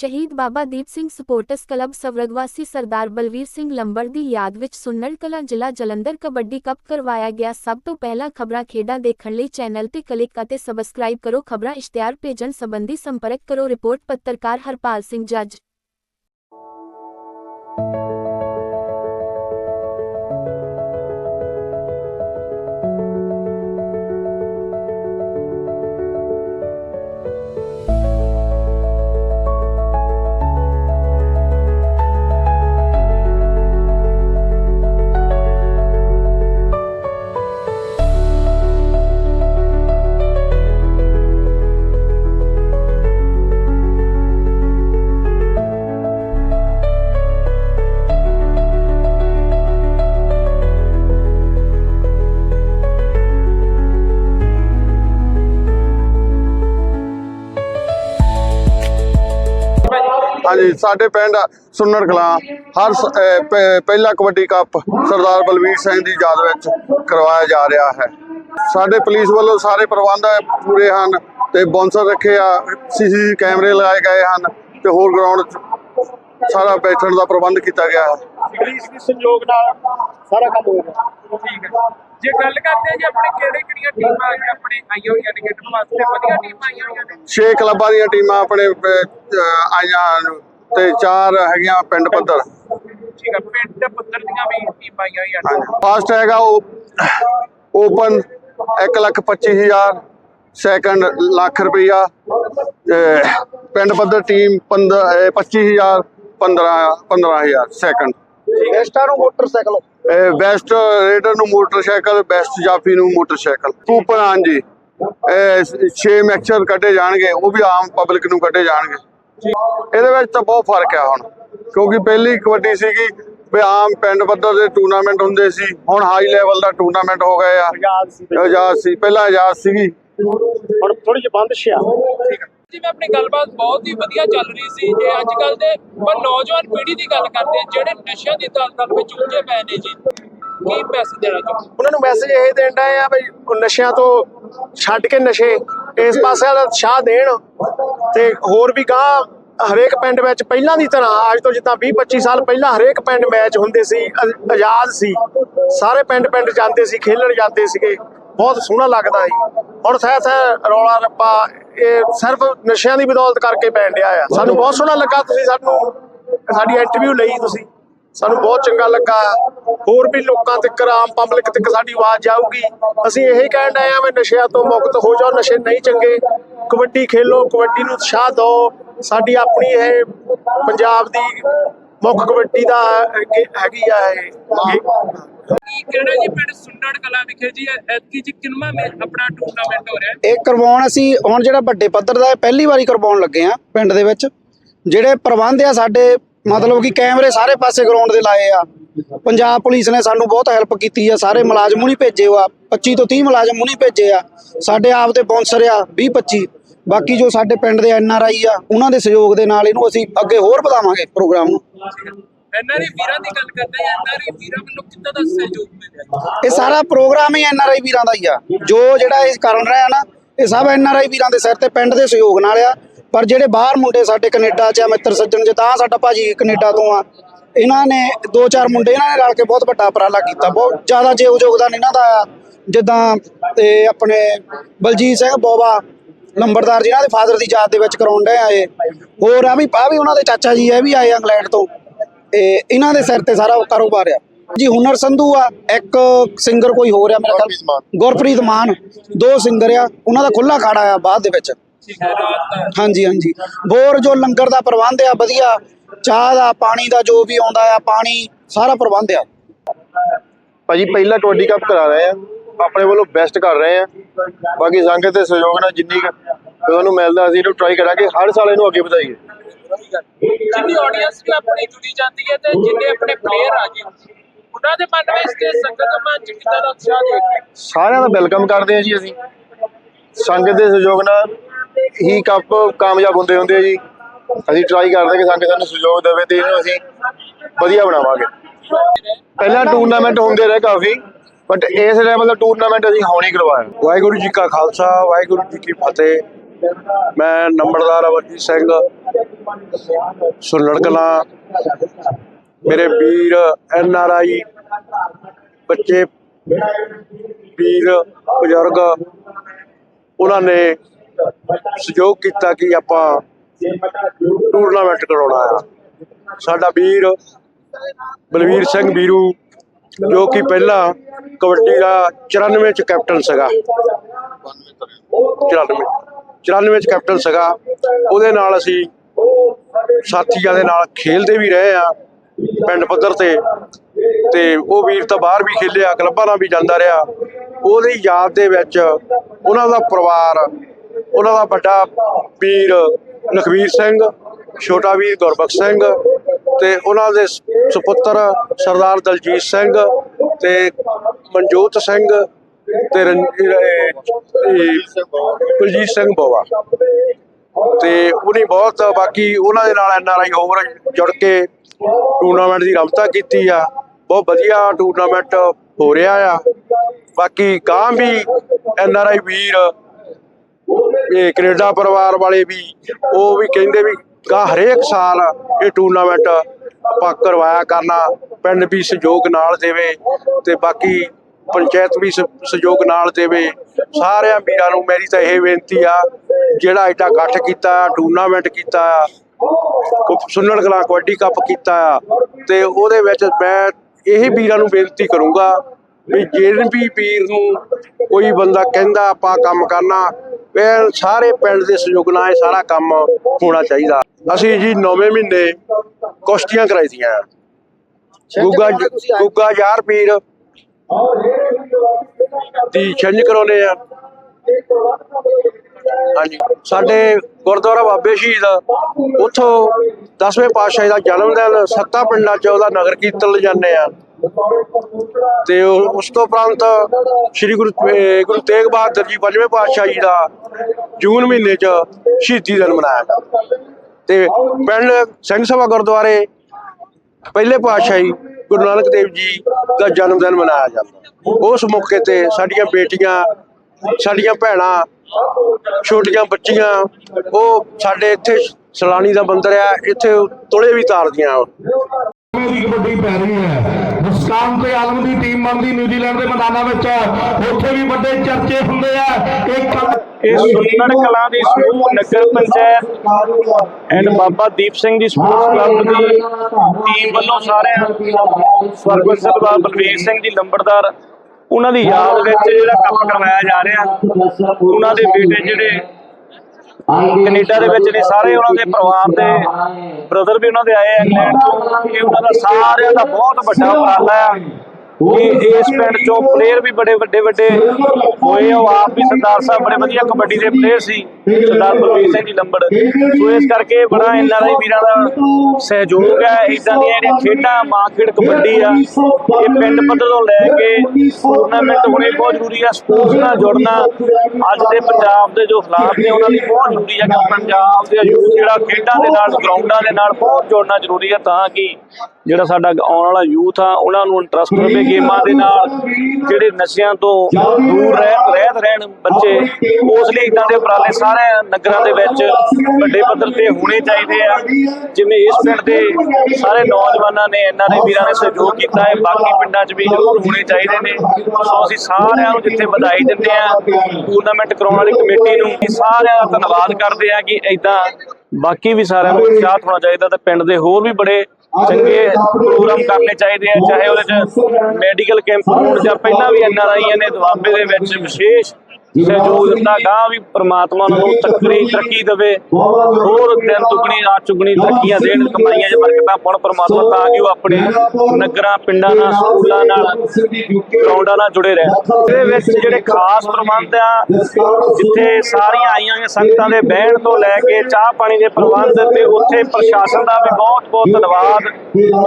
ਸ਼ਹੀਦ Baba Deep Singh sports club ਸਵਰਗਵਾਸੀ ਸਰਦਾਰ ਬਲਵੀਰ ਸਿੰਘ ਲੰਬੜ ਦੀ ਯਾਦ ਵਿੱਚ ਸੁੰਨੜ ਕਲਾਂ ਜ਼ਿਲ੍ਹਾ ਜਲੰਧਰ ਕਬੱਡੀ ਕੱਪ ਕਰਵਾਇਆ ਗਿਆ। ਸਭ ਤੋਂ ਪਹਿਲਾਂ ਖਬਰਾਂ ਖੇਡਾਂ ਦੇਖਣ ਲਈ ਚੈਨਲ ਤੇ ਕਲਿੱਕ ਅਤੇ ਸਬਸਕ੍ਰਾਈਬ ਕਰੋ। ਖਬਰਾਂ ਇਸ਼ਤਿਹਾਰ ਭੇਜਣ ਸੰਬੰਧੀ ਸੰਪਰਕ ਕਰੋ। ਰਿਪੋਰਟ ਪੱਤਰਕਾਰ ਹਰਪਾਲ ਸਿੰਘ ਜੱਜ। ਸਾਡੇ ਪਿੰਡ ਸੁੰਨੜ ਕਲਾਂ ਹਰ ਪਹਿਲਾ ਕਬੱਡੀ ਕੱਪ ਸਰਦਾਰ ਬਲਵੀਰ ਸਿੰਘ ਦੀ ਯਾਦ ਵਿੱਚ ਕਰਵਾਇਆ ਜਾ ਰਿਹਾ ਹੈ। ਸਾਡੇ ਪੁਲਿਸ ਵੱਲੋਂ ਸਾਰੇ ਪ੍ਰਬੰਧ ਪੂਰੇ ਹਨ ਤੇ ਬੌਂਸਰ ਰੱਖੇ ਆ ਸੀਸੀ ਕੈਮਰੇ ਲਗਾਏ ਗਏ ਹਨ ਤੇ ਹੋਰ ਗਰਾਊਂਡ ਸਾਰਾ ਬੈਠਣ ਦਾ ਪ੍ਰਬੰਧ ਕੀਤਾ ਗਿਆ ਹੈ। ਪੁਲਿਸ ਦੇ ਸਹਿਯੋਗ ਨਾਲ ਸਾਰਾ ਕੰਮ ਹੋਏਗਾ ਠੀਕ ਹੈ। ਜੇ ਗੱਲ ਕਰਦੇ ਆ ਜੀ ਆਪਣੇ ਕਿਹੜੇ ਕਿਹੜੀਆਂ ਟੀਮਾਂ ਆਪਣੇ ਆਈਆਂ ਹੋਈਆਂ ਨੇ ਖੇਡਣ ਵਾਸਤੇ ਵਧੀਆ ਟੀਮਾਂ ਆਈਆਂ ਹੋਈਆਂ ਨੇ? ਛੇ ਕਲੱਬਾਂ ਦੀਆਂ ਟੀਮਾਂ ਆਪਣੇ ਆਈਆਂ ਤੇ ਚਾਰ ਹੈਗੀਆਂ ਪਿੰਡ ਪੱਧਰ। ਠੀਕ ਹੈ ਪਿੰਡ ਪੱਧਰ ਦੀਆਂ ਵੀ ਟੀਮਾਂ ਆਈਆਂ ਹੋਈਆਂ ਨੇ? ਫਸਟ ਹੈਗਾ ਉਹ ਓਪਨ 1 ਲੱਖ 25 ਹਜ਼ਾਰ ਸੈਕੰਡ ਲੱਖ ਰੁਪਈਆ ਤੇ ਪਿੰਡ ਪੱਧਰ ਟੀਮ 15 25 ਹਜ਼ਾਰ 15 15000 ਸੈਕੰਡ ਗੈਸਟਾਂ ਨੂੰ ਮੋਟਰਸਾਈਕਲ। ਬੈਸਟ ਰੇਡਰ ਨੂੰ ਮੋਟਰਸਾਈਕਲ ਬੈਸਟ ਜਾਫੀ ਨੂੰ ਮੋਟਰਸਾਈਕਲ। ਕੂਪਨ ਹਾਂਜੀ ਇਹ 6 ਮੈਕਚਰ ਕੱਢੇ ਜਾਣਗੇ ਉਹ ਵੀ ਆਮ ਪਬਲਿਕ ਨੂੰ ਕੱਢੇ ਜਾਣਗੇ। ਇਹਦੇ ਵਿੱਚ ਤਾਂ ਬਹੁਤ ਫ਼ਰਕ ਆ ਹੁਣ ਕਿਉਂਕਿ ਪਹਿਲੀ ਕਬੱਡੀ ਸੀਗੀ ਵੀ ਆਮ ਪਿੰਡ ਪੱਧਰ ਦੇ ਟੂਰਨਾਮੈਂਟ ਹੁੰਦੇ ਸੀ ਹੁਣ ਹਾਈ ਲੈਵਲ ਦਾ ਟੂਰਨਾਮੈਂਟ ਹੋ ਗਏ ਆ। ਆਜ਼ਾਦ ਸੀ। ਪਹਿਲਾਂ ਆਜ਼ਾਦ ਸੀਗੀ। ਹੁਣ ਥੋੜੀ ਜਿਹੀ ਬੰਦਸ਼ ਆ। ਠੀਕ ਹੈ ਜਿਵੇਂ ਆਪਣੀ ਗੱਲਬਾਤ ਬਹੁਤ ਹੀ ਵਧੀਆ ਚੱਲ ਰਹੀ ਸੀ ਜੇ ਅੱਜ ਕੱਲ ਦੇ ਪਰ ਨੌਜਵਾਨ ਪੀੜ੍ਹੀ ਦੀ ਗੱਲ ਕਰਦੇ ਆ, ਜਿਹੜੇ ਨਸ਼ਿਆਂ ਦੀ ਦਲਦਲ ਵਿੱਚ ਉਲਝੇ ਪਏ ਨੇ ਜੀ। ਕੀ ਮੈਸੇਜ ਦੇਣਾ ਚਾਹੁੰਦੇ ਉਹਨਾਂ ਨੂੰ ਮੈਸੇਜ ਇਹ ਦੇਣ ਆ ਬਈ ਨਸ਼ਿਆਂ ਤੋਂ ਛੱਡ ਕੇ ਨਸ਼ੇ ਇਸ ਪਾਸੇ ਵਾਲਾ ਸ਼ਾਹ ਦੇਣ ਤੇ ਹੋਰ ਵੀ ਗਾਂ ਹਰੇਕ ਪਿੰਡ ਵਿੱਚ ਪਹਿਲਾਂ ਦੀ ਤਰ੍ਹਾਂ ਅੱਜ ਤੋਂ ਜਿੱਦਾਂ 20 25 ਸਾਲ ਪਹਿਲਾਂ ਹਰੇਕ ਪਿੰਡ ਮੈਚ ਹੁੰਦੇ ਸੀ ਆਜ਼ਾਦ ਸੀ। ਸਾਰੇ ਪਿੰਡ ਪਿੰਡ ਜਾਂਦੇ ਸੀ ਖੇਲਣ ਜਾਂਦੇ ਸੀਗੇ। ਬਹੁਤ ਸੋਹਣਾ ਲੱਗਦਾ ਸੀ। ਹੁਣ ਸਹਿ ਸਹਿ ਰੌਲਾ ਰੱਪਾ ਇਹ ਸਿਰਫ ਨਸ਼ਿਆਂ ਦੀ ਬਦੌਲਤ ਕਰਕੇ ਪੈਣ ਡਿਆ ਆ। ਸਾਨੂੰ ਬਹੁਤ ਸੋਹਣਾ ਲੱਗਾ ਤੁਸੀਂ ਸਾਨੂੰ ਸਾਡੀ ਇੰਟਰਵਿਊ ਲਈ ਤੁਸੀਂ। ਸਾਨੂੰ ਬਹੁਤ ਚੰਗਾ ਲੱਗਾ। ਹੋਰ ਵੀ ਲੋਕਾਂ ਤੱਕ ਆਮ ਪਬਲਿਕ ਤੱਕ ਸਾਡੀ ਆਵਾਜ਼ ਜਾਊਗੀ। ਅਸੀਂ ਇਹੀ ਕਹਿਣ ਡਏ ਆ ਵੀ ਨਸ਼ਿਆਂ ਤੋਂ ਮੁਕਤ ਹੋ ਜਾਓ ਨਸ਼ੇ ਨਹੀਂ ਚੰਗੇ। ਕਬੱਡੀ ਖੇਲੋ ਕਬੱਡੀ ਨੂੰ ਉਤਸ਼ਾਹ ਦਿਓ। ਸਾਡੀ ਆਪਣੀ ਇਹ ਪੰਜਾਬ ਦੀ ਮੁੱਖ ਕਬੱਡੀ ਦਾ ਹੈਗੀ ਆ ਇਹ ਇਹ ਕੀ ਕਿਹੜਾ ਜੀ ਪਿੰਡ ਸੁੰਡੜ ਕਲਾ ਵਿਖੇ ਜੀ? ਐਤਕੀ ਜੀ ਕਿੰਨਵਾਂ ਮੇ ਆਪਣਾ ਟੂਰਨਾਮੈਂਟ ਹੋ ਰਿਹਾ? ਹੈ? ਇਹ ਕਰਵਾਉਣ ਅਸੀਂ ਹੁਣ ਜਿਹੜਾ ਵੱਡੇ ਪੱਧਰ ਦਾ ਪਹਿਲੀ ਵਾਰੀ ਕਰਵਾਉਣ ਲੱਗੇ ਆ ਪਿੰਡ ਦੇ ਵਿੱਚ। ਜਿਹੜੇ ਪ੍ਰਬੰਧ ਆ ਸਾਡੇ ਮਤਲਬ ਕਿ ਕੈਮਰੇ ਸਾਰੇ ਪਾਸੇ ਗਰਾਊਂਡ ਦੇ ਲਾਏ ਆ। ਪੰਜਾਬ ਪੁਲਿਸ ਨੇ ਸਾਨੂੰ ਬਹੁਤ ਹੈਲਪ ਕੀਤੀ ਆ ਸਾਰੇ ਮੁਲਾਜ਼ਮ ਨਹੀਂ ਭੇਜੇ ਆ 25 ਤੋਂ 30 ਮੁਲਾਜ਼ਮ ਨਹੀਂ ਭੇਜੇ ਆ। ਸਾਡੇ ਆਪ ਦੇ ਸਪਾਂਸਰ ਆ 20 25 ਬਾਕੀ ਜੋ ਸਾਡੇ ਪਿੰਡ ਦੇ ਐਨ ਆਰ ਆਈ ਆ ਉਹਨਾਂ ਦੇ ਸਹਿਯੋਗ ਦੇ ਨਾਲ ਇਹਨੂੰ ਅਸੀਂ ਅੱਗੇ ਹੋਰ ਵਧਾਵਾਂਗੇ ਪ੍ਰੋਗਰਾਮ ਨੂੰ। ਐਨਆਰਆਈ ਵੀਰਾਂ ਦੀ ਗੱਲ ਕਰਦੇ ਆ ਐਨਆਰਆਈ ਵੀਰਾਂ ਵੱਲੋਂ ਕਿੱਦਾਂ ਦਾ ਸਹਿਯੋਗ ਮਿਲਿਆ? ਇਹ ਸਾਰਾ programme he N R I ਵੀਰਾਂ ਦਾ ਹੀ ਆ। ਜੋ ਜਿਹੜਾ ਇਹ ਕਰਨ ਰਿਹਾ ਨਾ ਇਹ ਸਭ ਐਨ ਆਰ ਆਈ ਵੀਰਾਂ ਦੇ ਸਿਰ ਤੇ ਪਿੰਡ ਦੇ ਸਹਿਯੋਗ ਨਾਲ ਆ। ਪਰ ਜਿਹੜੇ ਬਾਹਰ ਮੁੰਡੇ ਸਾਡੇ ਕੈਨੇਡਾ 'ਚ ਆ ਮਿੱਤਰ ਸੱਜਣ ਚ ਤਾਂ ਸਾਡਾ ਭਾਜੀ ਕੈਨੇਡਾ ਤੋਂ ਆ। ਇਹਨਾਂ ਨੇ ਦੋ ਚਾਰ ਮੁੰਡੇ ਇਹਨਾਂ ਨੇ ਰਲ ਕੇ ਬਹੁਤ ਵੱਡਾ ਉਪਰਾਲਾ ਕੀਤਾ। ਬਹੁਤ ਜ਼ਿਆਦਾ ਜੇ ਯੋਗਦਾਨ ਇਹਨਾਂ ਦਾ ਜਿੱਦਾਂ ਤੇ ਆਪਣੇ ਬਲਜੀਤ ਸਿੰਘ ਬੋਬਾ ਲੰਬੜਦਾਰ ਜਿਨ੍ਹਾਂ ਦੇ ਫਾਦਰ ਦੀ ਯਾਦ ਦੇ ਵਿੱਚ ਕਰਾਉਣ ਡਏ ਆ ਇਹ। ਹੋਰ ਆ ਵੀ ਆ ਵੀ ਉਹਨਾਂ ਦੇ ਚਾਚਾ ਜੀ ਇਹ ਵੀ ਆਏ ਇੰਗਲੈਂਡ ਤੋਂ। ਤੇ ਇਹਨਾਂ ਦੇ ਸਿਰ ਤੇ ਸਾਰਾ ਕਾਰੋਬਾਰ ਆ। ਜੀ ਹੁਨਰ ਸੰਧੂ ਆ ਇੱਕ ਸਿੰਗਰ ਕੋਈ ਹੋਰ ਆ ਮੇਰਾ ਖਿਆਲ ਗੁਰਪ੍ਰੀਤ ਮਾਨ। ਦੋ ਸਿੰਗਰ ਆ ਉਹਨਾਂ ਦਾ ਖੁੱਲਾ ਖਾੜਾ ਆ ਬਾਅਦ ਦੇ ਵਿੱਚ। ਦਾ ਹਾਂਜੀ ਹਾਂਜੀ। ਹੋਰ ਜੋ ਲੰਗਰ ਦਾ ਪ੍ਰਬੰਧ ਆ ਵਧੀਆ। ਚਾਹ ਦਾ ਪਾਣੀ ਦਾ ਜੋ ਵੀ ਆਉਂਦਾ ਆ ਪਾਣੀ ਸਾਰਾ ਪ੍ਰਬੰਧ ਆ। ਭਾਜੀ ਪਹਿਲਾ ਕਬੱਡੀ ਕੱਪ ਕਰਾ ਰਹੇ ਆ। ਆਪਣੇ ਵੱਲੋਂ ਬੈਸਟ ਕਰ ਰਹੇ ਆ। ਬਾਕੀ ਸੰਗਤ ਦੇ ਸਹਿਯੋਗ ਨਾਲ ਜਿੰਨੀ ਕੁ ਤੁਹਾਨੂੰ ਮਿਲਦਾ ਅਸੀਂ ਇਹਨੂੰ ਟਰਾਈ ਕਰਾਂਗੇ। ਹਰ ਸਾਲ ਇਹਨੂੰ ਅੱਗੇ ਵਧਾਈਏ। ਜਿੰਨੀ ਆਡੀਅנס ਵੀ ਆਪਣੀ ਜੁੜੀ ਜਾਂਦੀ ਹੈ ਤੇ ਜਿੰਨੇ ਆਪਣੇ ਪਲੇਅਰ ਆ ਗਏ ਉਹਨਾਂ ਦੇ ਮਨ ਵਿੱਚ ਤੇ ਸੰਗਤ ਮਨ ਚ ਦਾ ਉਤਸ਼ਾਹ ਦੇਖ। ਰਹੇ ਸਾਰਿਆਂ ਦਾ ਵੈਲਕਮ ਕਰਦੇ ਆ ਜੀ ਅਸੀਂ। ਸੰਗਤ ਦੇ ਸਹਿਯੋਗ ਨਾਲ ਹੀ ਕੱਪ ਕਾਮਯਾਬ ਹੁੰਦੇ ਹੁੰਦੇ ਆ ਜੀ। ਅਸੀਂ ਟਰਾਈ ਕਰਦੇ ਕਿ ਸੰਗਤ ਸਾਨੂੰ ਸਹਿਯੋਗ ਦੇਵੇ ਤੇ ਇਹਨੂੰ ਅਸੀਂ ਵਧੀਆ ਬਣਾਵਾਂਗੇ। ਪਹਿਲਾਂ ਟੂਰਨਾਮੈਂਟ ਹੁੰਦੇ ਰਹੇ ਕਾਫੀ ਬਟ ਇਸ ਲੈਵਲ ਦਾ ਟੂਰਨਾਮੈਂਟ ਅਸੀਂ ਹੁਣ ਹੀ ਕਰਵਾਇਆ ਵਾਹਿਗੁਰੂ ਜੀ ਕਾ ਖਾਲਸਾ, ਵਾਹਿਗੁਰੂ ਜੀ ਕੀ ਫਤਿਹ। ਮੈਂ ਨੰਬਰਦਾਰ ਅਵਰਜੀਤ ਸਿੰਘ ਸੁਲੜ ਮੇਰੇ ਵੀਰ ਐਨ ਆਰ ਆਈ, ਬੱਚੇ, ਵੀਰ ਬਜ਼ੁਰਗ, ਉਹਨਾਂ ਨੇ ਸਹਿਯੋਗ ਕੀਤਾ ਕਿ ਆਪਾਂ ਟੂਰਨਾਮੈਂਟ ਕਰਾਉਣਾ ਆ। ਸਾਡਾ ਵੀਰ ਬਲਵੀਰ ਸਿੰਘ ਵੀਰੂ, ਜੋ ਕਿ ਪਹਿਲਾਂ ਕਬੱਡੀ ਦਾ 94 ਚ ਕੈਪਟਨ ਸੀਗਾ। 94 94 ਚ ਕੈਪਟਨ ਸੀਗਾ। ਉਹਦੇ ਨਾਲ ਅਸੀਂ ਸਾਥੀਆਂ ਦੇ ਨਾਲ ਖੇਲਦੇ ਵੀ ਰਹੇ ਆ ਪਿੰਡ ਪੱਧਰ ਤੇ। ਤੇ ਉਹ ਵੀਰ ਤਾਂ ਬਾਹਰ ਵੀ ਖੇਲਿਆ, ਕਲੱਬਾਂ ਨਾਲ ਵੀ ਜਾਂਦਾ ਰਿਹਾ। ਉਹਦੀ ਯਾਦ ਦੇ ਵਿੱਚ ਉਹਨਾਂ ਦਾ ਪਰਿਵਾਰ ਉਹਨਾਂ ਦਾ ਵੱਡਾ ਵੀਰ ਲਖਵੀਰ ਸਿੰਘ, ਛੋਟਾ ਵੀਰ ਗੁਰਬਖਸ਼ ਸਿੰਘ ਤੇ ਉਹਨਾਂ ਦੇ ਸ- ਸੁਪੁੱਤਰ ਸਰਦਾਰ ਦਲਜੀਤ ਸਿੰਘ ਤੇ ਮਨਜੋਤ ਸਿੰਘ ਤੇ ਰਣ- ਕੁਲਜੀਤ ਸਿੰਘ ਬੋਵਾ। ਤੇ ਉਹਨੇ ਬਹੁਤ, ਬਾਕੀ ਉਹਨਾਂ ਦੇ ਨਾਲ ਐਨ ਆਰ ਆਈ ਹੋਰ ਜੁੜ ਕੇ ਟੂਰਨਾਮੈਂਟ ਦੀ ਰਮਤਾ ਕੀਤੀ ਆ। ਬਹੁਤ ਵਧੀਆ ਟੂਰਨਾਮੈਂਟ ਹੋ ਰਿਹਾ ਆ। ਬਾਕੀ ਗਾਂ ਵੀ ਐਨ ਆਰ ਆਈ ਵੀਰ ਇਹ ਕੈਨੇਡਾ ਪਰਿਵਾਰ ਵਾਲੇ ਵੀ, ਉਹ ਵੀ ਕਹਿੰਦੇ ਵੀ ਗਾਂ ਹਰੇਕ ਸਾਲ ਇਹ ਟੂਰਨਾਮੈਂਟ ਆਪਾਂ ਕਰਵਾਇਆ ਕਰਨਾ, ਪਿੰਡ ਵੀ ਸਹਿਯੋਗ ਨਾਲ ਦੇਵੇ ਤੇ ਬਾਕੀ ਪੰਚਾਇਤ ਵੀ ਸਹਿਯੋਗ ਨਾਲ ਦੇਵੇ। ਸਾਰਿਆਂ ਵੀਰਾਂ ਨੂੰ ਮੇਰੀ ਤਾਂ ਇਹ ਬੇਨਤੀ ਆ, ਜਿਹੜਾ ਐਡਾ ਇਕੱਠ ਕੀਤਾ ਟੂਰਨਾਮੈਂਟ ਕੀਤਾ ਆ ਸੁਨਣ ਕਲਾ ਕਬੱਡੀ ਕੱਪ ਕੀਤਾ ਆ ਤੇ ਉਹਦੇ ਵਿੱਚ ਮੈਂ ਇਹ ਵੀਰਾਂ ਨੂੰ ਬੇਨਤੀ ਕਰੂੰਗਾ ਵੀ ਜਿਹੜੇ ਵੀ ਵੀਰ ਨੂੰ ਕੋਈ ਬੰਦਾ ਕਹਿੰਦਾ ਆਪਾਂ ਕੰਮ ਕਰਨਾ ਇਹ ਸਾਰੇ ਪਿੰਡ ਦੇ ਸਹਿਯੋਗ ਨਾਲ ਇਹ ਸਾਰਾ ਕੰਮ ਹੋਣਾ ਚਾਹੀਦਾ। ਅਸੀਂ ਜੀ 9ਵੇਂ ਮਹੀਨੇ ਕੁਸ਼ਤੀਆਂ ਕਰਾਈਆਂ। ਗੁੱਗਾ ਗੁੱਗਾ ਯਾਰ ਪੀਰ ਦੀ ਛੰਝ ਕਰਾਉਨੇ ਆ। ਹਾਂਜੀ ਸਾਡੇ ਗੁਰਦੁਆਰਾ ਬਾਬੇ ਸ਼ਹੀਦ ਉੱਥੋਂ 10ਵੇਂ ਪਾਤਸ਼ਾਹ ਦਾ ਜਨਮ ਦਿਨ ਸੱਤਾ ਪਿੰਡਾਂ 'ਚ ਉਹਦਾ ਨਗਰ ਕੀਰਤਨ ਲਿਜਾਨੇ ਆ। ਤੇ ਉਸ ਤੋਂ ਉਪਰੰਤ ਸ੍ਰੀ ਗੁਰੂ ਗੁਰੂ ਤੇਗ ਬਹਾਦਰ ਜੀ ਪੰਜਵੇਂ ਪਾਤਸ਼ਾਹ ਜੀ ਦਾ ਜੂਨ ਮਹੀਨੇ 'ਚ ਸ਼ਹੀਦੀ ਦਿਨ ਮਨਾਇਆ ਜਾਂਦਾ ਤੇ ਪਿੰਡ ਸਿੰਘ ਸਭਾ ਗੁਰਦੁਆਰੇ ਪਹਿਲੇ ਪਾਤਸ਼ਾਹੀ ਗੁਰੂ ਨਾਨਕ ਦੇਵ ਜੀ ਦਾ ਜਨਮ ਦਿਨ ਮਨਾਇਆ ਜਾਂਦਾ ਉਸ ਮੌਕੇ ਤੇ ਸਾਡੀਆਂ ਬੇਟੀਆਂ, ਸਾਡੀਆਂ ਭੈਣਾਂ, ਛੋਟੀਆਂ ਬੱਚੀਆਂ, ਉਹ ਸਾਡੇ ਇੱਥੇ ਸਲਾਨੀ ਦਾ ਮੰਦਿਰ ਆ, ਇੱਥੇ ਤੁਲੇ ਵੀ ਤਾਰਦੀਆਂ। ਦੀ ਕਬੱਡੀ ਪੈ ਰਹੀ ਹੈ। ਮੁਸਕਾਨ ਤੇ ਆਲਮ ਦੀ ਟੀਮ ਬਣਦੀ ਨਿਊਜ਼ੀਲੈਂਡ ਦੇ ਮੈਦਾਨਾਂ ਵਿੱਚ। ਉੱਥੇ ਵੀ ਵੱਡੇ ਚਰਚੇ ਹੁੰਦੇ ਆ। ਕੰਮ ਇਹ ਸੁੰਨੜ ਕਲਾਂ ਦੀ ਸਮੂਹ ਨਗਰ panchayat and Baba Deep Singh ji sports club the team ਵੱਲੋਂ ਸਾਰਿਆਂ ਸਵਰਗਵਾਸੀ ਸਰਦਾਰ ਬਲਵੀਰ ਸਿੰਘ ਜੀ ਲੰਬੜਦਾਰ ਉਹਨਾਂ ਦੀ ਯਾਦ ਵਿੱਚ ਜਿਹੜਾ ਕੱਪ ਕਰਵਾਇਆ ਜਾ ਰਿਹਾ ਉਹਨਾਂ ਦੇ ਬੇਟੇ ਜਿਹੜੇ ਕੈਨੇਡਾ ਦੇ ਵਿੱਚ ਨੇ ਸਾਰੇ ਉਹਨਾਂ ਦੇ ਪਰਿਵਾਰ ਦੇ ਬ੍ਰਦਰ ਵੀ ਉਹਨਾਂ ਦੇ ਆਏ ਆ ਇੰਗਲੈਂਡ ਤੋਂ। ਇਹ ਉਹਨਾਂ ਦਾ ਸਾਰਿਆਂ ਦਾ ਬਹੁਤ ਵੱਡਾ ਉਪਰਾਲਾ ਆ ਕਿ ਇਸ ਪਿੰਡ ਚੋਂ ਪਲੇਅਰ ਵੀ ਬੜੇ ਵੱਡੇ ਵੱਡੇ ਹੋਏ ਆ ਉਹ ਆਪ ਵੀ ਸਰਦਾਰ ਸਾਹਿਬ ਬੜੇ ਵਧੀਆ ਕਬੱਡੀ ਦੇ ਪਲੇਅਰ ਸੀ ਸਰਦਾਰ ਬਲਵੀਰ ਸਿੰਘ ਜੀ ਲੰਬੜ। ਸੋ ਇਸ ਕਰਕੇ ਬੜਾ ਇਹਨਾਂ ਦਾ ਵੀਰਾਂ ਦਾ ਸਹਿਯੋਗ ਹੈ ਇਦਾਂ ਦੀਆਂ ਜਿਹੜੀਆਂ ਖੇਡਾਂ ਮਾਂ ਖੇਡ ਕਬੱਡੀ ਆ ਇਹ ਪਿੰਡ ਪੱਧਰ ਤੋਂ ਲੈ ਕੇ ਟੂਰਨਾਮੈਂਟ ਹੋਣੇ ਬਹੁਤ ਜ਼ਰੂਰੀ ਆ ਸਪੋਰਟਸ ਨਾਲ ਜੁੜਨਾ। ਅੱਜ ਦੇ ਪੰਜਾਬ ਦੇ ਜੋ ਹਾਲਾਤ ਨੇ ਉਹਨਾਂ ਲਈ ਬਹੁਤ ਜ਼ਰੂਰੀ ਹੈ ਕਿ ਪੰਜਾਬ ਦੇ ਯੂਥ ਜਿਹੜਾ ਖੇਡਾਂ ਦੇ ਨਾਲ ਗਰਾਊਂਡਾਂ ਦੇ ਨਾਲ ਬਹੁਤ ਜੁੜਨਾ ਜ਼ਰੂਰੀ ਹੈ ਤਾਂ ਕਿ ਜਿਹੜਾ ਸਾਡਾ ਆਉਣ ਵਾਲਾ ਯੂਥ ਆ ਉਹਨਾਂ ਨੂੰ ਇੰਟਰਸਟ ਰਵੇ ਗੇਮਾਂ ਦੇ ਨਾਲ ਜਿਹੜੇ ਨਸ਼ਿਆਂ ਤੋਂ ਦੂਰ ਰਹਿ ਰਹਿਤ ਰਹਿਣ ਬੱਚੇ, ਉਸ ਲਈ ਇਦਾਂ ਦੇ ਉਪਰਾਲੇ ਸਾਰੇ ਨਗਰਾਂ ਦੇ ਵਿੱਚ ਵੱਡੇ ਪੱਧਰ ਤੇ ਹੋਣੇ ਚਾਹੀਦੇ ਆ। ਜਿਵੇਂ ਇਸ ਪਿੰਡ ਦੇ ਸਾਰੇ ਨੌਜਵਾਨਾਂ ਨੇ, ਇਹਨਾਂ ਵੀਰਾਂ ਨੇ ਸਹਿਯੋਗ ਕੀਤਾ ਹੈ। ਬਾਕੀ ਪਿੰਡਾਂ 'ਚ ਵੀ ਜ਼ਰੂਰ ਹੋਣੇ ਚਾਹੀਦੇ ਨੇ। ਸੋ ਅਸੀਂ ਸਾਰਿਆਂ ਨੂੰ ਜਿੱਥੇ ਵਧਾਈ ਦਿੰਦੇ ਆ ਟੂਰਨਾਮੈਂਟ ਕਰਾਉਣ ਵਾਲੀ ਕਮੇਟੀ ਨੂੰ ਸਾਰਿਆਂ ਦਾ ਧੰਨਵਾਦ ਕਰਦੇ ਆ ਕਿ ਇਦਾਂ ਬਾਕੀ ਵੀ ਸਾਰਿਆਂ ਨੂੰ ਉਤਸ਼ਾਹਤ ਹੋਣਾ ਚਾਹੀਦਾ। ਤੇ ਪਿੰਡ ਦੇ ਹੋਰ ਵੀ ਬੜੇ ਚੰਗੇ ਪ੍ਰੋਗਰਾਮ ਕਰਨੇ ਚਾਹੀਦੇ ਆ ਚਾਹੇ ਉਹਦੇ ਚ ਮੈਡੀਕਲ ਕੈਂਪ ਹੋਣ ਜਾਂ ਪਹਿਲਾਂ ਵੀ ਐਨਆਰਆਈਆਂ ਨੇ ਦੁਆਬੇ ਦੇ ਵਿੱਚ ਵਿਸ਼ੇਸ਼ ਸਹਿਯੋਗ ਦਿੱਤਾ ਗਾਂ ਵੀ ਪ੍ਰਮਾਤਮਾ ਨੂੰ ਤਕੜੀ ਤਰੱਕੀ ਦੇਵੇ ਹੋਰ ਦਿਨ ਦੁਗਣੀ ਰਾਤ ਚੁਗਣੀ ਤਰੱਕੀਆਂ ਦੇਣ ਕਮਾਈਆਂ ਚ ਬਰਕਤਾਂ ਪਾਉਣ ਪ੍ਰਮਾਤਮਾ ਤਾਂ ਕਿ ਉਹ ਆਪਣੇ ਨਗਰਾਂ ਪਿੰਡਾਂ ਨਾਲ ਸਕੂਲਾਂ ਨਾਲ ਗਰਾਊਂਡਾਂ ਨਾਲ ਜੁੜੇ ਰਹਿਣ ਇਹਦੇ ਵਿੱਚ ਜਿਹੜੇ ਖਾਸ ਪ੍ਰਬੰਧ ਆ ਜਿੱਥੇ ਸਾਰੀਆਂ ਆਈਆਂ ਹੋਈਆਂ ਸੰਗਤਾਂ ਦੇ ਬਹਿਣ ਤੋਂ ਲੈ ਕੇ ਚਾਹ ਪਾਣੀ ਦੇ ਪ੍ਰਬੰਧ ਤੇ ਉੱਥੇ ਪ੍ਰਸ਼ਾਸਨ ਦਾ ਵੀ ਬਹੁਤ ਬਹੁਤ ਧੰਨਵਾਦ।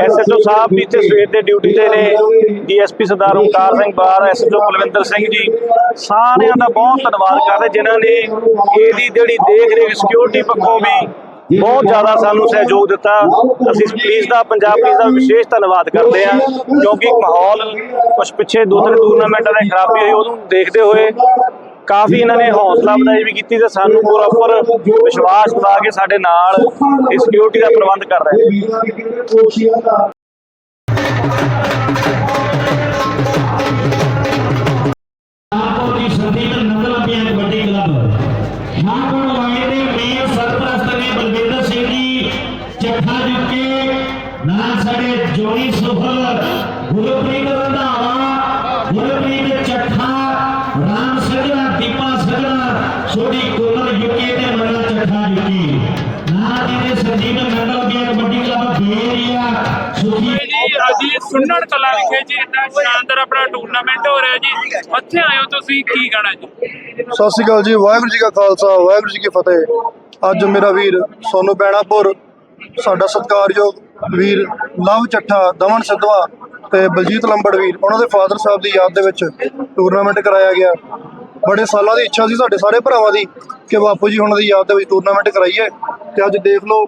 ਐਸਐਚਓ ਸਾਹਿਬ ਵੀ ਇੱਥੇ ਸਵੇਰ ਦੇ ਡਿਊਟੀ ਤੇ ਨੇ। ਡੀਐਸਪੀ ਸਰਦਾਰ ਓਮਕਾਰ ਸਿੰਘ ਬਾਰ ਐਸਐਚਓ ਕੁਲਵਿੰਦਰ ਸਿੰਘ ਜੀ ਸਾਰਿਆਂ ਦਾ ਬਹੁਤ ਧੰਨਵਾਦ ਕਰਦੇ ਜਿਨ੍ਹਾਂ ਨੇ ਇਹਦੀ ਜਿਹੜੀ ਦੇਖ ਰੇਖ ਸਿਕਿਉਰਿਟੀ ਪੱਖੋਂ ਵੀ ਬਹੁਤ ਜ਼ਿਆਦਾ ਸਾਨੂੰ ਸਹਿਯੋਗ ਦਿੱਤਾ। ਅਸੀਂ ਪੁਲਿਸ ਦਾ, ਪੰਜਾਬ ਪੁਲਿਸ ਦਾ ਵਿਸ਼ੇਸ਼ ਧੰਨਵਾਦ ਕਰਦੇ ਹਾਂ, ਕਿਉਂਕਿ ਮਾਹੌਲ ਕੁਝ ਪਿੱਛੇ ਦੋ ਤਿੰਨ ਟੂਰਨਾਮੈਂਟਾਂ ਦੇ ਖਰਾਬੀ ਹੋਈ, ਉਹਨੂੰ ਦੇਖਦੇ ਹੋਏ ਕਾਫੀ ਇਹਨਾਂ ਨੇ ਹੌਸਲਾ ਅਫਜ਼ਾਈ ਵੀ ਕੀਤੀ ਤੇ ਸਾਨੂੰ ਪ੍ਰੋਪਰ ਵਿਸ਼ਵਾਸ ਦਿਵਾ ਕੇ ਸਾਡੇ ਨਾਲ ਇਹ ਸਿਕਿਉਰਿਟੀ ਦਾ ਪ੍ਰਬੰਧ ਕਰ ਰਹੇ ਅਸੀਂ ਕਲਾ ਵਿਖੇ ਜੀ, ਇੰਨਾ ਸ਼ਾਨਦਾਰ ਆਪਣਾ ਟੂਰਨਾਮੈਂਟ ਹੋ ਰਿਹਾ ਜੀ। ਉੱਥੇ ਆਏ ਤੁਸੀਂ, ਕੀ ਕਹਿਣਾ ਜੀ? ਸਤਿ ਸ਼੍ਰੀ ਅਕਾਲ ਜੀ, ਵਾਹਿਗੁਰੂ ਜੀ ਕਾ ਖਾਲਸਾ, ਵਾਹਿਗੁਰੂ ਜੀ ਕੀ ਫਤਿਹ। ਅੱਜ ਮੇਰਾ ਵੀਰ ਸੋਨੂ ਬੈਣਾਪੁਰ, ਸਾਡਾ ਸਤਿਕਾਰਯੋਗ ਵੀਰ ਲਵ ਚੱਠਾ, ਦਮਨ ਸਿੱਧਵਾ ਤੇ ਬਲਜੀਤ ਲੰਬੜ ਵੀਰ, ਉਹਨਾਂ ਦੇ ਫਾਦਰ ਸਾਹਿਬ ਦੀ ਯਾਦ ਦੇ ਵਿੱਚ ਟੂਰਨਾਮੈਂਟ ਕਰਾਇਆ ਗਿਆ। ਬੜੇ ਸਾਲਾਂ ਦੀ ਇੱਛਾ ਸੀ ਸਾਡੇ ਸਾਰੇ ਭਰਾਵਾਂ ਦੀ ਕਿ ਬਾਪੂ ਜੀ ਉਹਨਾਂ ਦੀ ਯਾਦ ਦੇ ਵਿੱਚ ਟੂਰਨਾਮੈਂਟ ਕਰਾਈਏ। ਤੇ ਅੱਜ ਦੇਖ ਲਓ,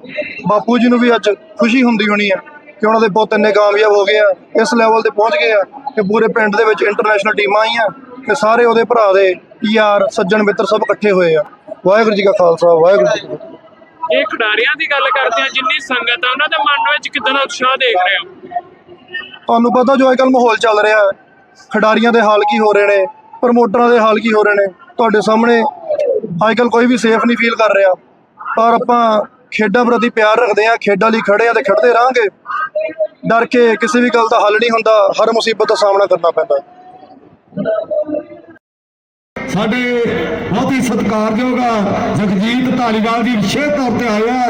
ਬਾਪੂ ਜੀ ਨੂੰ ਵੀ ਅੱਜ ਖੁਸ਼ੀ ਹੁੰਦੀ ਹੋਣੀ ਹੈ। ਕਿ ਉਹਨਾਂ ਦੇ ਪੁੱਤ ਇੰਨੇ ਕਾਮਯਾਬ ਹੋ ਗਏ ਆ ਇਸ ਲੈਵਲ ਤੇ ਪਹੁੰਚ ਗਏ ਆ ਕਿ ਪੂਰੇ ਪਿੰਡ ਦੇ ਵਿੱਚ ਇੰਟਰਨੈਸ਼ਨਲ ਟੀਮਾਂ ਆਈਆਂ ਕਿ ਸਾਰੇ ਉਹਦੇ ਭਰਾ ਦੇ ਯਾਰ ਸੱਜਣ ਮਿੱਤਰ ਸਭ ਇਕੱਠੇ ਹੋਏ ਆ। ਵਾਹਿਗੁਰੂ ਜੀ ਕਾ ਖਾਲਸਾ ਵਾਹਿਗੁਰੂ ਜੀ ਕੀ ਫਤਿਹ। ਇਹ ਖਿਡਾਰੀਆਂ ਦੀ ਗੱਲ ਕਰਦੇ ਆ ਜਿੰਨੀ ਸੰਗਤ ਆ ਉਹਨਾਂ ਦੇ ਮਨ ਵਿੱਚ ਕਿਦਾਂ ਦਾ ਉਤਸ਼ਾਹ ਦੇਖ ਰਹੇ ਹੋ? ਤੁਹਾਨੂੰ ਪਤਾ ਜੋ ਅੱਜਕੱਲ ਮਾਹੌਲ ਚੱਲ ਰਿਹਾ ਖਿਡਾਰੀਆਂ ਦੇ ਹਾਲ ਕੀ ਹੋ ਰਹੇ ਨੇ ਪ੍ਰਮੋਟਰਾਂ ਦੇ ਹਾਲ ਕੀ ਹੋ ਰਹੇ ਨੇ ਤੁਹਾਡੇ ਸਾਹਮਣੇ ਅੱਜਕੱਲ ਕੋਈ ਵੀ ਸੇਫ ਨਹੀਂ ਫੀਲ ਕਰ ਰਿਹਾ। ਪਰ ਆਪਾਂ ਖੇਡਾਂ ਪ੍ਰਤੀ ਪਿਆਰ ਰੱਖਦੇ ਆ ਖੇਡਾਂ ਲਈ ਖੜੇ ਆ ਤੇ ਖੜਦੇ ਰਹਾਂਗੇ। ਡਰ ਕੇ ਕਿਸੇ ਵੀ ਗੱਲ ਦਾ ਹੱਲ ਨਹੀਂ ਹੁੰਦਾ ਹਰ ਮੁਸੀਬਤ ਦਾ ਸਾਹਮਣਾ ਕਰਨਾ ਪੈਂਦਾ। ਸਾਡੇ ਬਹੁਤ ਹੀ ਸਤਿਕਾਰਯੋਗ ਜਗਜੀਤ ਧਾਲੀਵਾਲ ਜੀ ਵਿਸ਼ੇਸ਼ ਤੌਰ ਤੇ ਆਏ ਆ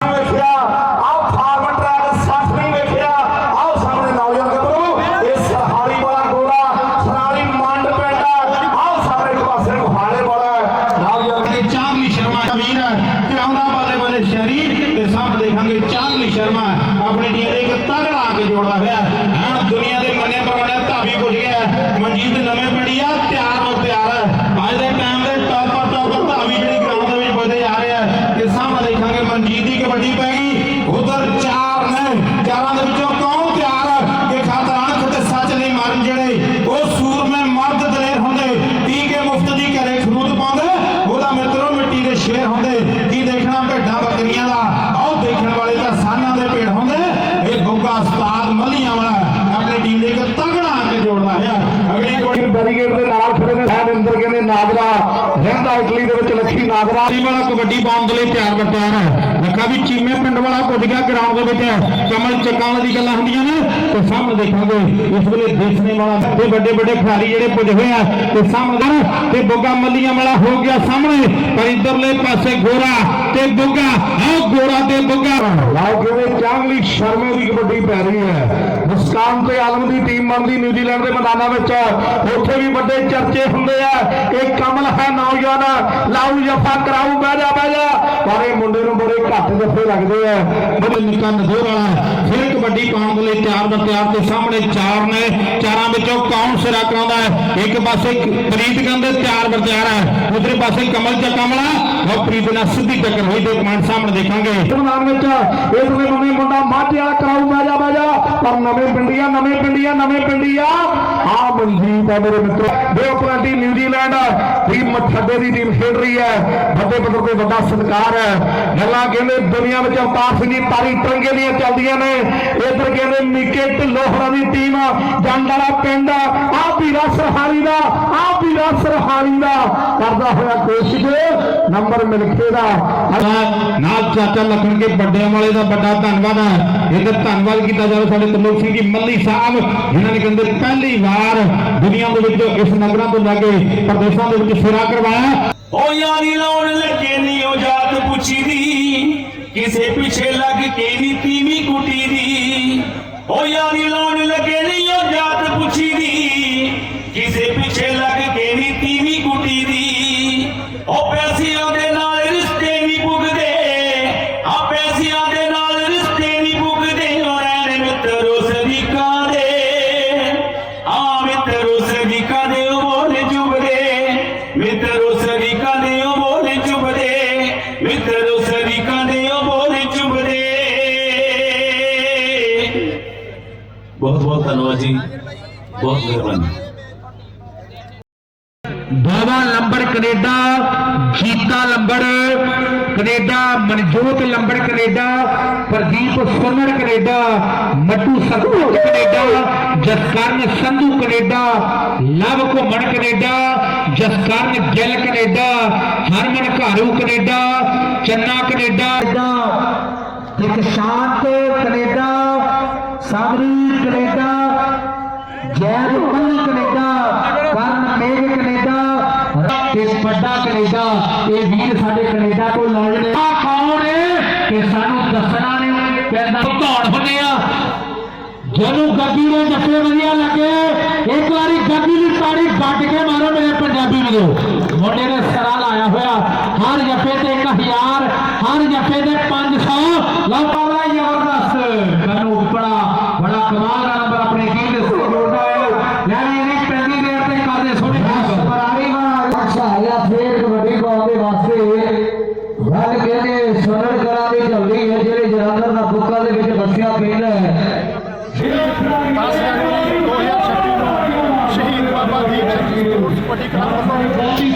ਵੇਖਿਆ ਆਹ ਫਾਰਮ ਟਰੈਕ 60 ਨਹੀਂ ਵੇਖਿਆ ਆਹ ਸਾਹਮਣੇ ਨੌਜਵਾਨ ਗੱਭਰੂ ਇਹ ਸਰਹਾਲੀ ਵਾਲਾ ਗੋਲਾ ਸਰਾਲੀ ਮੰਡ ਪਿੰਡ ਆਹ ਸਾਹਮਣੇ ਇੱਕ ਪਾਸੇ ਮੁਹਾਲੇ ਵਾਲਾ ਨੌਜਵਾਨ ਦੇ ਚਾਂਦਨੀ ਸ਼ਰਮਾ ਵੀਰ ਤੇ ਆਉਂਦਾ ਬਾਲੇ ਬਾਲੇ ਸ਼ਰੀਰ ਤੇ ਸਾਹਮਣੇ ਦੇਖਾਂਗੇ ਚਾਂਦਨੀ ਸ਼ਰਮਾ ਆਪਣੀ ਟੀਮ ਦੇ ਇੱਕ ਤਗੜਾ ਆ ਕੇ ਜੋੜਦਾ ਹੋਇਆ ਹੁਣ ਦੁਨੀਆ ਦੇ ਮੰਨੇ ਪਰਵਾਨੇ ਧਾਵੀ ਪੁੱਜ ਗਿਆ ਮਨਜੀਤ ਨਵੇਂ ਪਿੰਡੀ ਆ ਤਿਆਰ ਹੋ ਤਿਆਰ ਹੈ ਅੱਜ ਦੇ ਟਾਈਮ ਦੇ ਟੌਪਰ ਟੌਪਰ ਧਾਵੀ ਜਿਹੜੀ ਗਰਾਊਂਡ ਦੇ ਵਿੱਚ ਪੁੱਜਦੇ ਜਾ ਰਹੇ ਆ ਤੇ ਸਾਹਮਣੇ ਦੇਖਾਂਗੇ ਮਨਜੀਤ ਦੀ ਕਬੱਡੀ ਪੈ ਗਈ ਉਧਰ ਚਾਰ ਨੇ। ਚਾਰਾਂ ਦੇ ਵਿੱਚੋਂ ਕੌਣ ਤਿਆਰ ਹੈ ਕਿ ਖਾਤਰਾਨ ਤੇ ਸੱਚ ਨਹੀਂ ਮਾਰਨ ਜਿਹੜੇ। ਉਹ ਸੂਰਮੇ ਮਰਦ ਦਲੇਰ ਹੁੰਦੇ। ਟੀਕੇ ਮੁਫਤ ਦੀ ਘਰੇ ਖਰੂਦ ਪਾਉਂਦੇ। ਉਹਦਾ ਮਿੱਤਰੋ ਮਿੱਟੀ ਦੇ ਸ਼ੇਰ ਹੁੰਦੇ। ਕੀ ਦੇਖਣਾ ਭੇਡਾਂ ਬੱਕਰੀਆਂ ਦਾ? ਆਓ ਦੇਖਣ ਵਾਲੇ ਤਾਂ ਸਾਨਾਂ ਦੇ ਭੇਡ ਹੁੰਦੇ। ਇਹ ਗੁੱਗਾ ਉਸਤਾਦ ਮਲੀਆਂ ਵਾਲਾ ਆਪਣੀ ਟੀਮ ਦੇ ਇੱਕ ਤਗੜਾ ਆ ਕੇ ਜੋੜਦਾ ਹੈ। ਅਗਲੀ ਕੋਲ ਬੈਰੀਗੇਡ ਦੇ ਨਾਲ ਖੜੇ ਨੇ ਸਾਹਿਬ ਅੰਦਰ ਕਹਿੰਦੇ ਨਾਗਰਾ। ਰਹਿੰਦਾ ਇਟਲੀ ਦੇ ਵਿੱਚ ਲੱਖੀ ਨਾਗਰਾ। ਟੀਮ ਵਾਲਾ ਕਬੱਡੀ ਪਾਉਣ ਦੇ ਲਈ ਤਿਆਰ ਬਰਤਿਆਰ ਹੈ। ਲੱਖਾ ਵੀ ਚੀਮੇ ਪਿੰਡ ਵਾਲਾ ਕੁੱਦ ਗਿਆ ਗਰਾਊਂਡ ਦੇ ਵਿੱਚ। ਕਮਲ ਚੱਕਾਂ ਦੀ ਗੱਲਾਂ ਹੁੰਦੀਆਂ ਨੇ। ਤੇ ਸਾਹਮਣੇ ਦੇਖਾਂਗੇ, ਇਸ ਵੇਲੇ ਦੇਖਣੇ ਵਾਲਾ ਤੇ ਵੱਡੇ ਵੱਡੇ ਖਿਡਾਰੀ ਜਿਹੜੇ ਪੁੱਜ ਹੋਏ ਆ। ਤੇ ਸਾਹਮਣੇ ਤੇ ਬੁੱਗਾ ਮੱਲੀਆਂ ਵਾਲਾ ਹੋ ਗਿਆ ਸਾਹਮਣੇ। ਪਰ ਇਧਰਲੇ ਪਾਸੇ ਗੋਰਾ ਤੇ ਬੁੱਗਾ। ਆਹ ਗੋਰਾ ਤੇ ਬੁੱਗਾ। ਲਾਓ ਕਿਵੇਂ ਚਾਂਗਲੀ ਸ਼ਰਮੇ ਦੀ ਕਬੱਡੀ ਪੈ ਰਹੀ ਹੈ। ਮੁਸਕਾਨ ਤੇ ਆਲਮ ਦੀ ਟੀਮ ਬਣਦੀ, ਨਿਊਜ਼ੀਲੈਂਡ ਦੇ ਮੈਦਾਨਾਂ ਵਿੱਚ। ਉੱਥੇ ਵੀ ਵੱਡੇ ਚਰਚੇ ਹੁੰਦੇ ਆ। ਇਹ ਕਮਲ ਹੈ ਨੌਜਵਾਨ। ਲਾਉ ਜਫਾ ਕਰਾਉ ਬਹਿ ਜਾ ਬਹਿ ਜਾ। ਪਰ ਇਹ ਮੁੰਡੇ ਨੂੰ ਬੜੇ ਘੱਟ ਜੱਫੇ ਲੱਗਦੇ ਆ। ਬੜੇ ਨਿੱਕਾ ਨਜ਼ਰ ਵਾਲਾ। ਫਿਰ ਕਬੱਡੀ ਪਾਉਣ ਦੇ ਲਈ ਤਿਆਰ ਦਾ ਤਿਆਰ ਤੇ ਸਾਹਮਣੇ ਚਾਰ ਨੇ। ਚਾਰਾਂ ਵਿੱਚੋਂ ਕੌਣ ਸਿਰਾ ਕਰਾਉਂਦਾ ਹੈ? ਇੱਕ ਪਾਸੇ ਪ੍ਰੀਤ ਕਹਿੰਦੇ ਤਿਆਰ ਬਰ ਤਿਆਰ ਹੈ। ਉਧਰੇ ਪਾਸੇ ਕਮਲ ਚ ਕਮਲਾ। ਉਹ ਪ੍ਰੀਤ ਨਾਲ ਸਿੱਧੀ ਟੱਕਰ ਹੋਈ ਤੇ ਕਮਾਂਡ ਸਾਹਮਣੇ ਦੇਖਾਂਗੇ। ਮੈਦਾਨ ਵਿੱਚ ਇਸ ਵੇਲੇ ਮੁੰਡਾ ਮਾਝੇ ਵਾਲਾ ਕਰਾਉ ਬਹਿ ਜਾ ਬਹਿ ਜਾ। ਪਰ ਨਵੇਂ ਪਿੰਡੀਆਂ, ਨਵੇਂ ਪਿੰਡੀਆਂ ਨਵੇਂ ਪਿੰਡੀਆਂ। ਆ ਮਨਜੀਤ ਹੈ ਮੇਰੇ ਮਿੱਤਰੋ। ਦੇ ਉਪਰੰਤੀ ਨਿਊਜ਼ੀਲੈਂਡ ਟੀਮ ਮੱਠੱਡੇ ਦੀ ਟੀਮ ਖੇਡ ਰਹੀ ਹੈ। ਵੱਡੇ ਪੱਧਰ ਤੇ ਵੱਡਾ ਸਤਿਕਾਰ ਹੈ। ਗੱਲਾਂ ਕਹਿੰਦੇ ਦੁਨੀਆ ਵਿੱਚ ਅਵਤਾਰ ਸਿੰਘ ਦੀ ਤਾਰੀ ਟਰੰਗੇ ਦੀਆਂ ਚੱਲਦੀਆਂ ਨੇ। ਇਧਰ ਕਹਿੰਦੇ ਮਿੱਕੇ ਢਿੱਲੋਂ ਹੋਰਾਂ ਦੀ ਟੀਮ ਜੰਡ ਵਾਲਾ ਪਿੰਡ ਆ ਵੀਰਾ ਸਰਹਾਲੀ ਦਾ ਆ ਵੀਰਾ ਸਰਹਾਲੀ ਦਾ ਕਰਦਾ ਹੋਇਆ ਕੋਸ਼ਿਸ਼ ਨੰਬਰ ਮਿਲਖੇ ਦਾ। ਨਾਲ ਚਾਚਾ ਲਖਣ ਕੇ ਵੱਡਿਆਂ ਵਾਲੇ ਦਾ ਵੱਡਾ ਧੰਨਵਾਦ ਹੈ। ਇਹਦਾ ਧੰਨਵਾਦ ਕੀਤਾ ਜਾਵੇ ਸਾਡੇ ਤਲੋਕ ਸਿੰਘ ਜੀ ਮੱਲੀ ਸਾਹਿਬ ਜਿਨ੍ਹਾਂ ਨੇ ਕਹਿੰਦੇ ਪਹਿਲੀ ਵਾਰ ਦੁਨੀਆ ਦੇ ਵਿੱਚ ਇਸ ਨਗਰਾਂ ਤੋਂ ਲੈ ਕੇ ਪ੍ਰਦੇਸ਼ਾਂ ਦੇ ਵਿੱਚ ਸਿਰਾ ਕਰਵਾਇਆ। ਓ ਯਾਰੀ ਲਾਉਣ ਲੱਗੇ ਨੀ ਉਹ ਜਾਤ ਪੁੱਛੀ ਦੀ। ਕਿਸੇ ਪਿੱਛੇ ਲੱਗ ਕੇ ਨੀ ਤੀਵੀਂ ਕੁੱਟੀ ਦੀ। ਓ ਯਾਰੀ ਲਾਉਣ ਲੱਗੇ ਨੀ ਬਹੁਤ ਧੰਨਵਾਦ ਜੀ ਬਹੁਤ ਮਿਹਰਬਾਨੀ Baba Canada Jeeta Lambar Canada Manjot Lambar Canada Pardeep Sunnar Canada Mattu Sarpanch Canada Jaskaran Sandhu Canada Love Ghuman Canada Jaskaran Gill Canada Harman Gharu Canada Channa Canada ਇੱਕ Shant Canada Sagari Canada Jaid Mall Canada Karan Megh Canada ਤੇ ਵੱਡਾ Canada. ਇਹ ਵੀਰ ਸਾਡੇ Canada ਤੋਂ ਲਾਏ ਆ ਕੌਣ ਹੈ ਕਿ ਸਾਨੂੰ ਦੱਸਣਾ ਨਹੀਂ ਪੈਂਦਾ। ਭੁਗਤਾਨ ਹੁੰਦੇ ਆ। ਜਦੋਂ ਗੱਗੀ ਦੇ ਜੱਫੇ ਵਧੀਆ ਲੱਗੇ, ਇੱਕ ਵਾਰੀ ਗੱਗੀ ਦੀ ਤਾੜੀ ਵੱਟ ਕੇ ਮਾਰੋ ਮੇਰੇ ਪੰਜਾਬੀ ਵੀਰੋ। ਮੁੰਡੇ ਨੇ ਸਰਾ ਲਾਇਆ ਹੋਇਆ। ਹਰ ਜੱਫੇ ਤੇ 1000 ਹਰ ਜੱਫੇ ਤੇ 500 ਲਓ ਪਾਵਲਾ ਜ਼ਬਰਦਸਤ ਮੈਨੂੰ ਬੜਾ ਬੜਾ ਕਮਾਲ ਦਾ ਨੰਬਰ ਆਪਣੇ ਟੀਮ ਦੇ ਸਿਰ ਜੋੜਦਾ ਹੈ ਲੈ ਵੀ ਇਹਦੀ ਪੈਂਦੀ ਦੇਰ ਤੇ ਕਰਦੇ ਸੋਹਣੇ ਪਰਾਰੀ ਵਾਲਾ ਅੱਛਾ ਆਇਆ ਫੇਰ ਕਬੱਡੀ ਪਾਉਣ ਦੇ ਵਾਸਤੇ ਗੱਲ ਸੁਣਨ ਕਰਾਂ ਦੀ ਚੱਲਦੀ ਹੈ, ਜਿਹੜੇ ਜਲੰਧਰ ਦਾ ਬੁੱਕਾ ਦੇ ਵਿੱਚ ਵਸਿਆ ਪਿੰਡ ਹੈ। ਸ਼ਹੀਦ ਬਾਬਾ ਦੀਪ ਸਿੰਘ ਜੀ ਕਬੱਡੀ ਕਲੱਬ